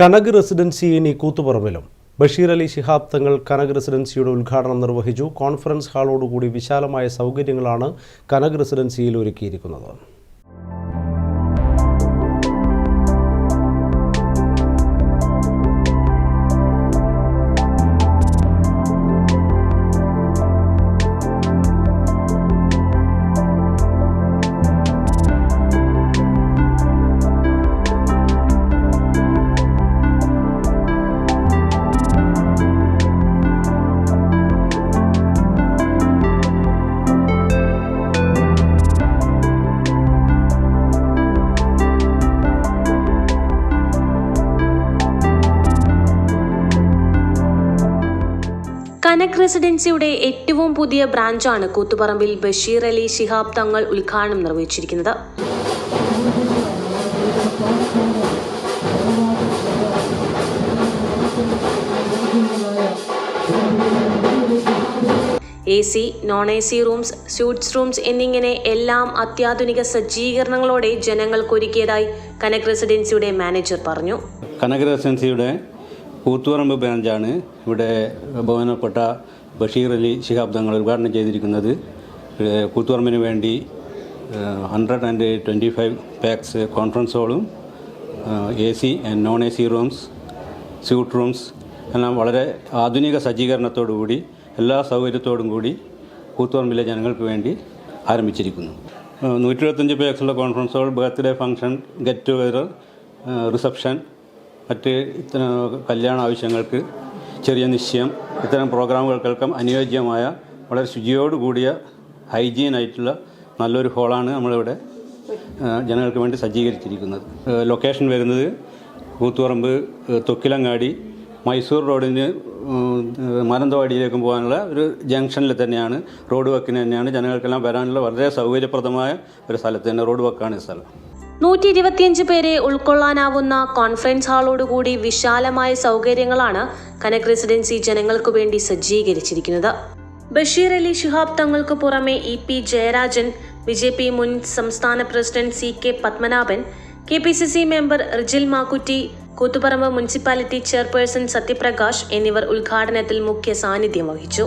Kanak residency ഇനി കൂത്തുപറമ്പിലും. ബഷീർ അലി ശിഹാബ് തങ്ങൾ കനക് റെസിഡൻസിയുടെ ഉദ്ഘാടനം നിർവഹിച്ചു. കോൺഫറൻസ് ഹാളോടുകൂടി വിശാലമായ സൗകര്യങ്ങളാണ് കനക് റെസിഡൻസിയിൽ ഒരുക്കിയിരിക്കുന്നത്. കനക് റെസിഡൻസിയുടെ ഏറ്റവും പുതിയ ബ്രാഞ്ചാണ് കൂത്തുപറമ്പിൽ ബഷീർ അലി ശിഹാബ് തങ്ങൾ ഉദ്ഘാടനം നിർവഹിച്ചിരിക്കുന്നത്. A C non A C rooms suites rooms എന്നിങ്ങനെ എല്ലാം അത്യാധുനിക സജ്ജീകരണങ്ങളോടെ ജനങ്ങൾക്കൊരുക്കിയതായി കനക് റെസിഡൻസിയുടെ മാനേജർ പറഞ്ഞു. കനക് റെസിഡൻസിയുടെ കൂത്തുപറമ്പ് ബ്രാഞ്ചാണ് ഇവിടെ ബഹുമാനപ്പെട്ട ബഷീർ അലി ശിഹാബ് തങ്ങൾ ഉദ്ഘാടനം ചെയ്തിരിക്കുന്നത്. കൂത്തുപറമ്പിന് വേണ്ടി hundred and twenty five pax conference ഹോളും A C and non A C rooms suite rooms എല്ലാം വളരെ ആധുനിക സജ്ജീകരണത്തോടുകൂടി എല്ലാ സൗകര്യത്തോടും കൂടി കൂത്തുപറമ്പിലെ ജനങ്ങൾക്ക് വേണ്ടി ആരംഭിച്ചിരിക്കുന്നു. നൂറ്റി എഴുപത്തഞ്ച് പേക്സുള്ള conference hall birthday function get together reception മറ്റ് കല്യാണ ആവശ്യങ്ങൾക്ക് ചെറിയ നിശ്ചയം ഇത്തരം പ്രോഗ്രാമുകൾക്കൊക്കെ അനുയോജ്യമായ വളരെ ശുചിയോട് കൂടിയ ഹൈജീൻ ആയിട്ടുള്ള നല്ലൊരു ഹോളാണ് നമ്മളിവിടെ ജനങ്ങൾക്ക് വേണ്ടി സജ്ജീകരിച്ചിരിക്കുന്നത്. ലൊക്കേഷൻ വരുന്നത് കൂത്തുപറമ്പ് തൊക്കിലങ്ങാടി മൈസൂർ റോഡിന് മാനന്തവാടിയിലേക്കും പോകാനുള്ള ഒരു ജംഗ്ഷനിൽ തന്നെയാണ് റോഡ് വക്കിന് തന്നെയാണ് ജനങ്ങൾക്കെല്ലാം വരാനുള്ള വളരെ സൗകര്യപ്രദമായ ഒരു സ്ഥലത്ത് തന്നെ റോഡ് വക്കാണ് ഈ സ്ഥലം. നൂറ്റി ഇരുപത്തിയഞ്ച് പേരെ ഉൾക്കൊള്ളാനാവുന്ന കോൺഫറൻസ് ഹാളോടുകൂടി വിശാലമായ സൗകര്യങ്ങളാണ് കനക് റെസിഡൻസി ജനങ്ങൾക്കു വേണ്ടി സജ്ജീകരിച്ചിരിക്കുന്നത്. ബഷീർ അലി ശിഹാബ് തങ്ങൾക്ക് പുറമെ E P Jayarajan B J P മുൻ സംസ്ഥാന president C K Padmanabhan K P C C member Rijil Makkutty Koothuparamba municipality chairperson Sathyaprakash എന്നിവർ ഉദ്ഘാടനത്തിൽ മുഖ്യ സാന്നിധ്യം വഹിച്ചു.